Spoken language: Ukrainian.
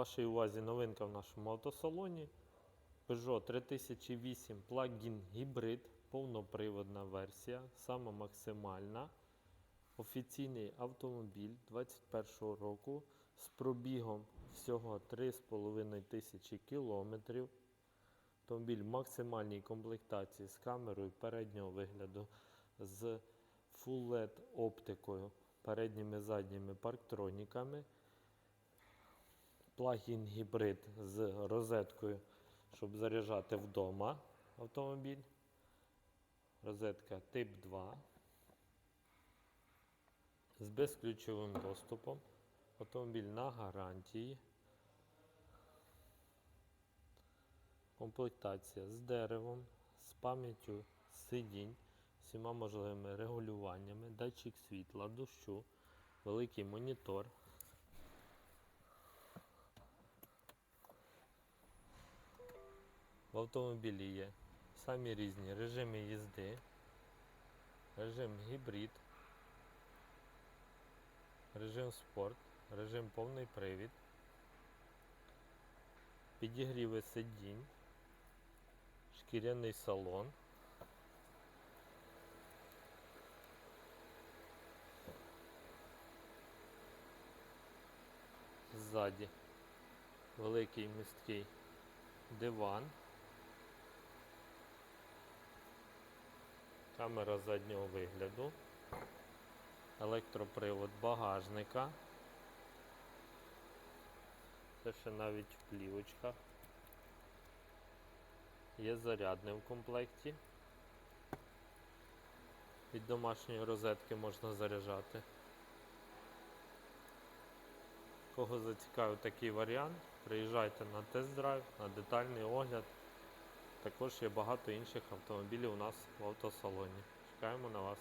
Вашій увазі новинка в нашому автосалоні. Peugeot 3008 Plug-in гібрид, повноприводна версія, сама максимальна. Офіційний автомобіль 2021 року з пробігом всього 3,5 тисячі кілометрів. Автомобіль в максимальній комплектації з камерою переднього вигляду, з Full LED оптикою, передніми задніми парктроніками. Плагін гібрид з розеткою, щоб заряджати вдома автомобіль. Розетка тип 2 з безключовим доступом. Автомобіль на гарантії. Комплектація з деревом, з пам'яттю сидінь, всіма можливими регулюваннями, датчик світла, дощу, великий монітор. Автомобілі є. Самі різні. Режими їзди, режим гібрид, режим спорт, режим повний привід, підігріви сидінь, шкіряний салон. Ззаді великий місткий диван. Камера заднього вигляду, електропривод багажника. Це ще навіть в плівочках. Є зарядне в комплекті. Від домашньої розетки можна заряджати. Кого зацікавив такий варіант, приїжджайте на тест-драйв, на детальний огляд. Також є багато інших автомобілів у нас в автосалоні. Чекаємо на вас.